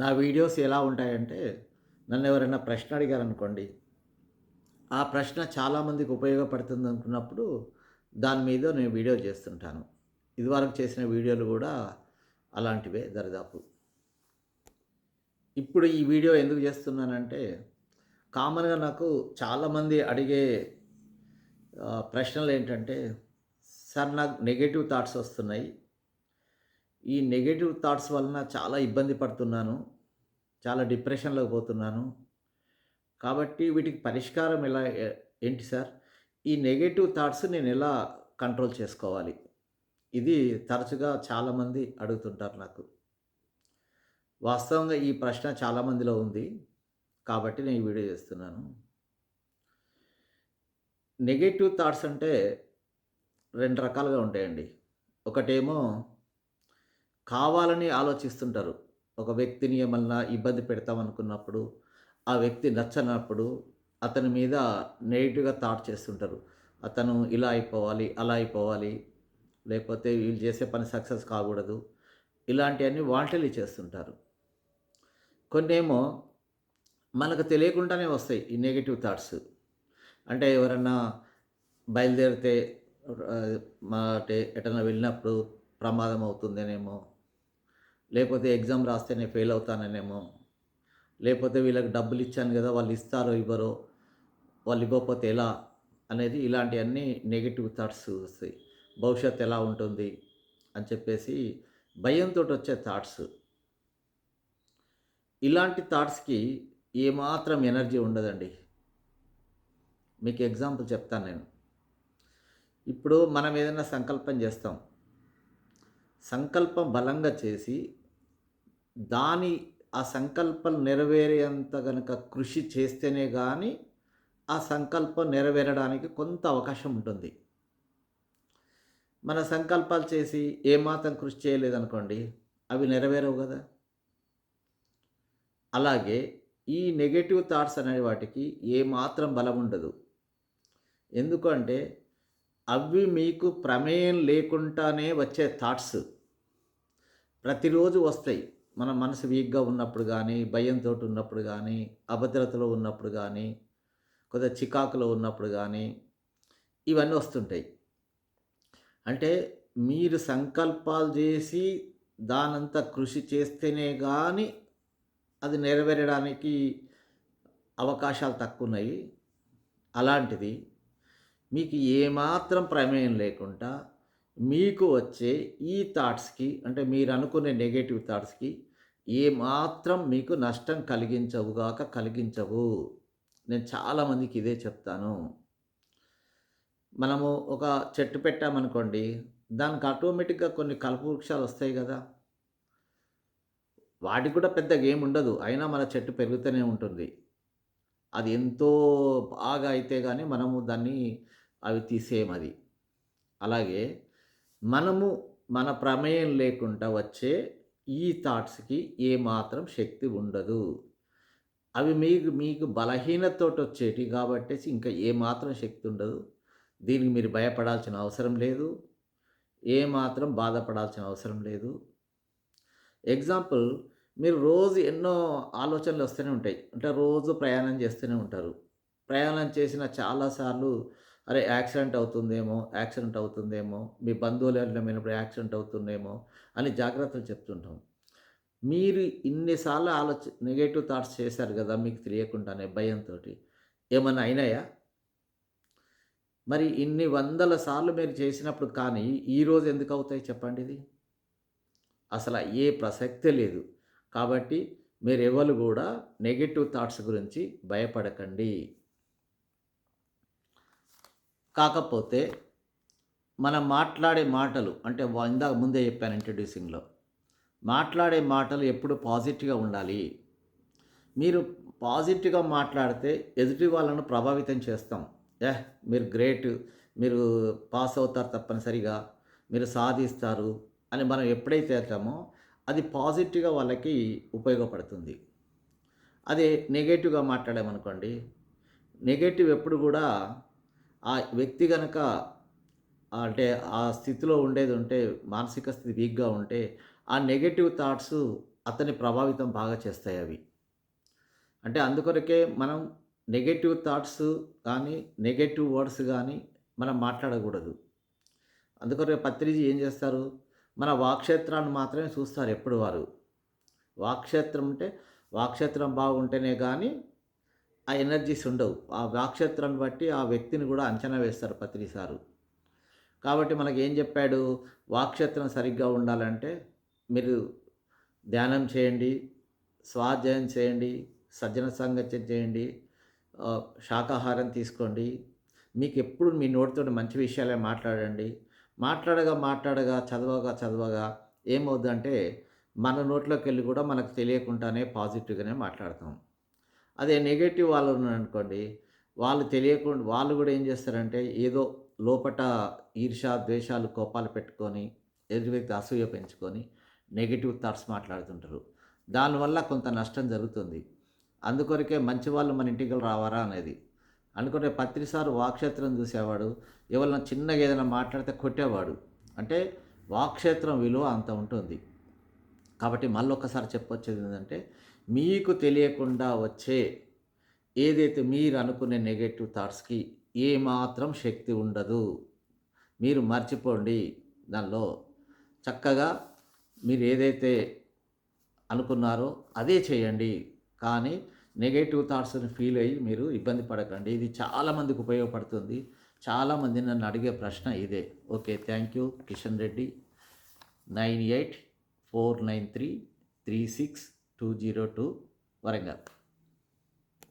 నా వీడియోస్ ఎలా ఉంటాయంటే నన్ను ఎవరైనా ప్రశ్న అడిగారనుకోండి ఆ ప్రశ్న చాలామందికి ఉపయోగపడుతుంది అనుకున్నప్పుడు దాని మీద నేను వీడియో చేస్తుంటాను. ఇదివరకు చేసిన వీడియోలు కూడా అలాంటివే దరిదాపు. ఇప్పుడు ఈ వీడియో ఎందుకు చేస్తున్నానంటే కామన్గా నాకు చాలామంది అడిగే ప్రశ్నలు ఏంటంటే సార్ నాకు నెగటివ్ థాట్స్ వస్తున్నాయి ఈ నెగటివ్ థాట్స్ వలన చాలా ఇబ్బంది పడుతున్నాను చాలా డిప్రెషన్లోకి పోతున్నాను. కాబట్టి వీటికి పరిష్కారం ఎలా ఏంటి సార్? ఈ నెగటివ్ థాట్స్ నేను ఎలా కంట్రోల్ చేసుకోవాలి? ఇది తరచుగా చాలామంది అడుగుతుంటారు నాకు. వాస్తవంగా ఈ ప్రశ్న చాలామందిలో ఉంది కాబట్టి నేను ఈ వీడియో చేస్తున్నాను. నెగటివ్ థాట్స్ అంటే రెండు రకాలుగా ఉంటాయండి. ఒకటేమో కావాలని ఆలోచిస్తుంటారు. ఒక వ్యక్తిని ఏమన్నా ఇబ్బంది పెడతామనుకున్నప్పుడు ఆ వ్యక్తి నచ్చనప్పుడు అతని మీద నెగిటివ్గా థాట్ చేస్తుంటారు. అతను ఇలా అయిపోవాలి అలా అయిపోవాలి లేకపోతే వీళ్ళు చేసే పని సక్సెస్ కాకూడదు ఇలాంటివన్నీ వాంటలీ చేస్తుంటారు. కొన్నేమో మనకు తెలియకుండానే వస్తాయి ఈ నెగిటివ్ థాట్స్. అంటే ఎవరన్నా బయలుదేరితే మా అంటే ఎటన్నా వెళ్ళినప్పుడు ప్రమాదం అవుతుందనేమో లేకపోతే ఎగ్జామ్ రాస్తేనే ఫెయిల్ అవుతాననేమో. లేకపోతే వీళ్ళకి డబ్బులు ఇచ్చాను కదా వాళ్ళు ఇస్తారో ఇవ్వరో వాళ్ళు ఇవ్వకపోతే ఎలా అనేది ఇలాంటివన్నీ నెగిటివ్ థాట్స్ వస్తాయి. భవిష్యత్తు ఎలా ఉంటుంది అని చెప్పేసి భయంతో వచ్చే థాట్స్ ఇలాంటి థాట్స్కి ఏమాత్రం ఎనర్జీ ఉండదండి. మీకు ఎగ్జాంపుల్ చెప్తాను నేను. ఇప్పుడు మనం ఏదైనా సంకల్పం చేస్తాం. సంకల్పం బలంగా చేసి దాని ఆ సంకల్పం నెరవేరేంత కనుక కృషి చేస్తేనే కానీ ఆ సంకల్పం నెరవేరడానికి కొంత అవకాశం ఉంటుంది. మన సంకల్పాలు చేసి ఏమాత్రం కృషి చేయలేదనుకోండి అవి నెరవేరవు కదా. అలాగే ఈ నెగటివ్ థాట్స్ అనే వాటికి ఏమాత్రం బలం ఉండదు. ఎందుకంటే అవి మీకు ప్రమేయం లేకుండానే వచ్చే థాట్స్ ప్రతిరోజు వస్తాయి. మన మనసు వీక్గా ఉన్నప్పుడు కానీ భయంతో ఉన్నప్పుడు కానీ అభద్రతలో ఉన్నప్పుడు కానీ కొద్దిగా చికాకులో ఉన్నప్పుడు కానీ ఇవన్నీ వస్తుంటాయి. అంటే మీరు సంకల్పాలు చేసి దానంతా కృషి చేస్తేనే కానీ అది నెరవేరడానికి అవకాశాలు తక్కువ ఉన్నాయి అలాంటిది మీకు ఏమాత్రం ప్రమేయం లేకుండా మీకు వచ్చే ఈ థాట్స్కి అంటే మీరు అనుకునే నెగటివ్ థాట్స్కి ఏమాత్రం మీకు నష్టం కలిగించవుగాక కలిగించవు. నేను చాలామందికి ఇదే చెప్తాను. మనము ఒక చెట్టు పెట్టామనుకోండి దానికి ఆటోమేటిక్గా కొన్ని కలుపు వృక్షాలు వస్తాయి కదా. వాటికి కూడా పెద్ద గేమ్ ఉండదు. అయినా మన చెట్టు పెరుగుతూనే ఉంటుంది. అది ఎంతో బాగా అయితే కానీ మనము దాన్ని అవి తీసేయమది. అలాగే మనము మన ప్రమేయం లేకుండా వచ్చే ఈ థాట్స్కి ఏమాత్రం శక్తి ఉండదు. అవి మీకు మీకు బలహీనతోటి వచ్చేటి కాబట్టి ఇంకా ఏమాత్రం శక్తి ఉండదు. దీనికి మీరు భయపడాల్సిన అవసరం లేదు. ఏమాత్రం బాధపడాల్సిన అవసరం లేదు. ఎగ్జాంపుల్ మీరు రోజు ఎన్నో ఆలోచనలు వస్తూనే ఉంటాయి. అంటే రోజు ప్రయాణం చేస్తూనే ఉంటారు. ప్రయాణం చేసిన చాలాసార్లు అరే యాక్సిడెంట్ అవుతుందేమో యాక్సిడెంట్ అవుతుందేమో మీ బంధువులు వెళ్ళినప్పుడు యాక్సిడెంట్ అవుతుందేమో అని జాగ్రత్తలు చెప్తుంటాం. మీరు ఇన్నిసార్లు ఆలోచ నెగటివ్ థాట్స్ చేశారు కదా మీకు తెలియకుండానే భయంతో ఏమన్నా అయినాయా? మరి ఇన్ని వందల సార్లు మీరు చేసినప్పుడు కానీ ఈరోజు ఎందుకు అవుతాయి చెప్పండి ఇది? అసలు ఏ ప్రసక్తే లేదు. కాబట్టి మీరు ఎవరు కూడా నెగటివ్ థాట్స్ గురించి భయపడకండి. కాకపోతే మనం మాట్లాడే మాటలు అంటే ఇందాక ముందే చెప్పాను ఇంట్రడ్యూసింగ్లో మాట్లాడే మాటలు ఎప్పుడు పాజిటివ్గా ఉండాలి. మీరు పాజిటివ్గా మాట్లాడితే ఎదుటి వాళ్ళను ప్రభావితం చేస్తాం. ఏ మీరు గ్రేట్ మీరు పాస్ అవుతారు తప్పనిసరిగా మీరు సాధిస్తారు అని మనం ఎప్పుడైతే వెళ్తామో అది పాజిటివ్గా వాళ్ళకి ఉపయోగపడుతుంది. అదే నెగటివ్గా మాట్లాడామనుకోండి నెగటివ్ ఎప్పుడు కూడా ఆ వ్యక్తి కనుక అంటే ఆ స్థితిలో ఉండేది ఉంటే మానసిక స్థితి వీక్గా ఉంటే ఆ నెగటివ్ థాట్స్ అతని ప్రభావితం బాగా చేస్తాయి అవి. అంటే అందుకొరకే మనం నెగటివ్ థాట్స్ కానీ నెగటివ్ వర్డ్స్ కానీ మనం మాట్లాడకూడదు. అందుకొరకే పత్రిజీ ఏం చేస్తారు? మన వాక్షేత్రాన్ని మాత్రమే చూస్తారు ఎప్పుడు వారు. వాక్షేత్రం అంటే వాక్షేత్రం బాగుంటేనే కానీ ఆ ఎనర్జీస్ ఉండవు. ఆ నక్షత్రాన్ని బట్టి ఆ వ్యక్తిని కూడా అంచనా వేస్తారు పత్రిసారు కాబట్టి మనకి ఏం చెప్పాడు? వాక్షత్రం సరిగ్గా ఉండాలంటే మీరు ధ్యానం చేయండి స్వాధ్యాయం చేయండి సజ్జన సంగత్యం చేయండి శాకాహారం తీసుకోండి. మీకు ఎప్పుడు మీ నోటితో మంచి విషయాలే మాట్లాడండి. మాట్లాడగా మాట్లాడగా చదవగా చదవగా ఏమవుద్దంటే మన నోట్లోకి వెళ్ళి కూడా మనకు తెలియకుండానే పాజిటివ్గానే మాట్లాడతాం. అదే నెగటివ్ వాళ్ళు ఉన్నారనుకోండి వాళ్ళు తెలియకుండా వాళ్ళు కూడా ఏం చేస్తారంటే ఏదో లోపట ఈర్ష ద్వేషాలు కోపాలు పెట్టుకొని ఎదురు వ్యక్తి అసూయ పెంచుకొని నెగిటివ్ థాట్స్ మాట్లాడుతుంటారు. దానివల్ల కొంత నష్టం జరుగుతుంది. అందుకొరకే మంచి వాళ్ళు మన ఇంటికి రావారా అనేది. అనుకుంటే పత్రిసారు వాక్షేత్రం చూసేవాడు ఎవరైనా చిన్నగా ఏదైనా మాట్లాడితే కొట్టేవాడు. అంటే వాక్షేత్రం విలువ అంత ఉంటుంది. కాబట్టి మళ్ళీ ఒక్కసారి చెప్పొచ్చేది ఏంటంటే మీకు తెలియకుండా వచ్చే ఏదైతే మీరు అనుకునే నెగటివ్ థాట్స్కి ఏమాత్రం శక్తి ఉండదు. మీరు మర్చిపోండి. దానిలో చక్కగా మీరు ఏదైతే అనుకున్నారో అదే చేయండి. కానీ నెగటివ్ థాట్స్ని ఫీల్ అయ్యి మీరు ఇబ్బంది పడకండి. ఇది చాలామందికి ఉపయోగపడుతుంది. చాలామంది నన్ను అడిగే ప్రశ్న ఇదే. Okay thank you Kishan Reddy. Nine eight four nine three three six two zero two Warangal.